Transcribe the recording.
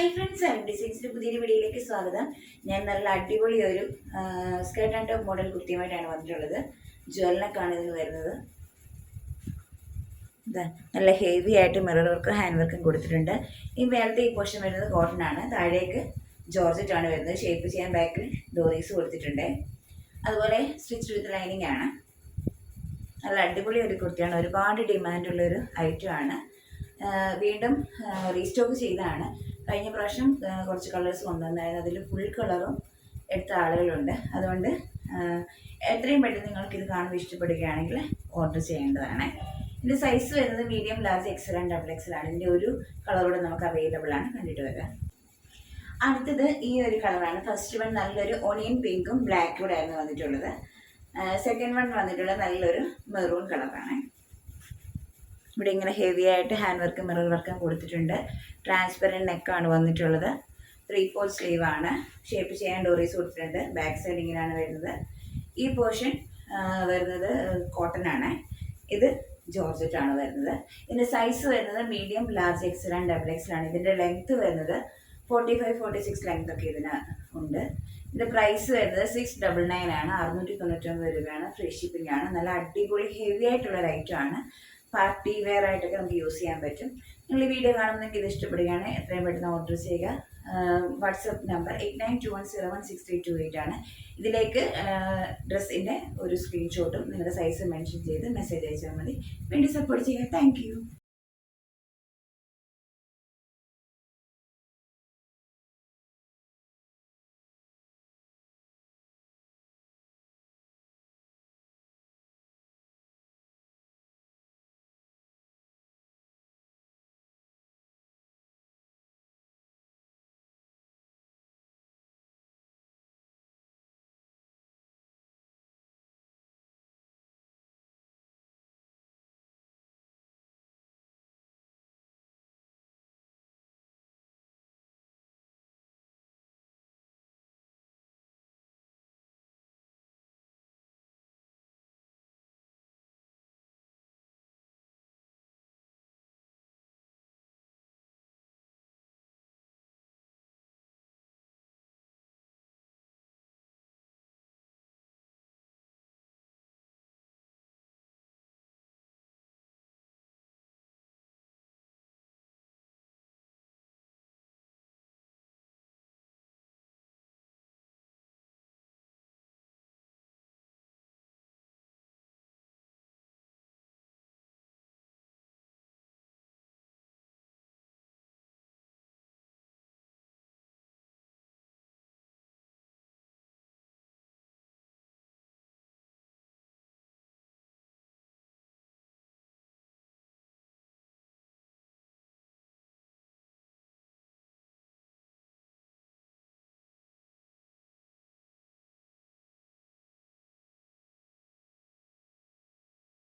Hi friends seven ഡിസൈൻസിന്റെ പുതിയൊരു വീഡിയോയിലേക്ക് സ്വാഗതം. ഞാൻ നല്ല അടിപൊളി ഒരു സ്കേർട്ട് ആൻഡ് ടോപ്പ് മോഡൽ കുത്തിയുമായിട്ടാണ് വന്നിട്ടുള്ളത്. ജ്വല്ലനക്കാണ് ഇതിന് വരുന്നത്. നല്ല ഹെവി ആയിട്ട് മിറർ വർക്കും ഹാൻഡ് വർക്കും കൊടുത്തിട്ടുണ്ട്. ഈ മേലത്തെ ഈ പോർഷൻ വരുന്നത് കോട്ടൺ ആണ്. താഴേക്ക് ജോർജറ്റ് ആണ് വരുന്നത്. ഷേപ്പ് ചെയ്യാൻ ബാക്കിൽ ഡോറീസ് കൊടുത്തിട്ടുണ്ട്. അതുപോലെ സ്റ്റിച്ച് വിത്ത് ലൈനിങ് ആണ്. നല്ല അടിപൊളി ഒരു കുർത്തിയാണ് ഒരുപാട് ഡിമാൻഡുള്ള ഒരു ഐറ്റം ആണ്. വീണ്ടും റീസ്റ്റോക്ക് ചെയ്തതാണ്. കഴിഞ്ഞ പ്രാവശ്യം കുറച്ച് കളേഴ്സ് കൊണ്ടുവന്നായിരുന്നു. അതിൽ ഫുൾ കളറും എടുത്ത ആളുകളുണ്ട്. അതുകൊണ്ട് എത്രയും പെട്ടെന്ന് നിങ്ങൾക്ക് ഇത് കാണുമ്പോൾ ഇഷ്ടപ്പെടുകയാണെങ്കിൽ ഓർഡർ ചെയ്യേണ്ടതാണ്. ഇതിന്റെ സൈസ് വരുന്നത് medium large XL and double XL ആണ്. ഇതിന്റെ ഒരു കളറോടെ നമുക്ക് അവൈലബിൾ ആണ്. കണ്ടിട്ട് വരാം. അടുത്തത് ഈ ഒരു കളറാണ് ഫസ്റ്റ് വൺ നല്ലൊരു ഒണിയൻ പിങ്കും ബ്ലാക്കും കൂടെ ആയിരുന്നു വന്നിട്ടുള്ളത്. സെക്കൻഡ് വൺ വന്നിട്ടുള്ള നല്ലൊരു മെറൂൺ കളറാണ് ഇവിടെ ഇങ്ങനെ ഹെവി ആയിട്ട് ഹാൻഡ് വർക്കും മിറർ വർക്കും കൊടുത്തിട്ടുണ്ട്. ട്രാൻസ്പെറന്റ് നെക്കാണ് വന്നിട്ടുള്ളത്. ത്രീ ഫോർ സ്ലീവ് ആണ്. ഷേപ്പ് ചെയ്യാൻ ഡോറീസ് കൊടുത്തിട്ടുണ്ട് ബാക്ക് സൈഡ് ഇങ്ങനെയാണ് വരുന്നത്. ഈ പോർഷൻ വരുന്നത് കോട്ടൺ ആണ്. ഇത് ജോർജറ്റ് ആണ് വരുന്നത്. ഇതിന്റെ സൈസ് വരുന്നത് medium large XL and double XL ആണ് ഇതിന്റെ ലെങ്ത് വരുന്നത് forty five forty six length ഒക്കെ ഇതിന് ഉണ്ട്. ഇതിന്റെ പ്രൈസ് വരുന്നത് സിക്സ് ഡബിൾ നയൻ ആണ്. അറുന്നൂറ്റി തൊണ്ണൂറ്റൊമ്പത് രൂപയാണ്. ഫ്രീ ഷിപ്പിംഗ് ആണ്. നല്ല അടിപൊളി ഹെവി ആയിട്ടുള്ള ഒരു ഐറ്റം ആണ്. പാർട്ടി വെയർ ആയിട്ടൊക്കെ നമുക്ക് യൂസ് ചെയ്യാൻ പറ്റും. നിങ്ങൾ ഈ വീഡിയോ നിങ്ങൾക്ക് ഇത് ഇഷ്ടപ്പെടുകയാണ്. എത്രയും പെട്ടെന്ന് ഓർഡർ ചെയ്യുക. WhatsApp number eight nine two one zero one six three two eight ആണ്. ഇതിലേക്ക് ഡ്രസ്സിന്റെ ഒരു സ്ക്രീൻഷോട്ടും നിങ്ങളുടെ സൈസ് മെൻഷൻ ചെയ്ത് മെസ്സേജ് അയച്ചാൽ മതി. വേണ്ടി സപ്പോർട്ട് ചെയ്യുക. താങ്ക്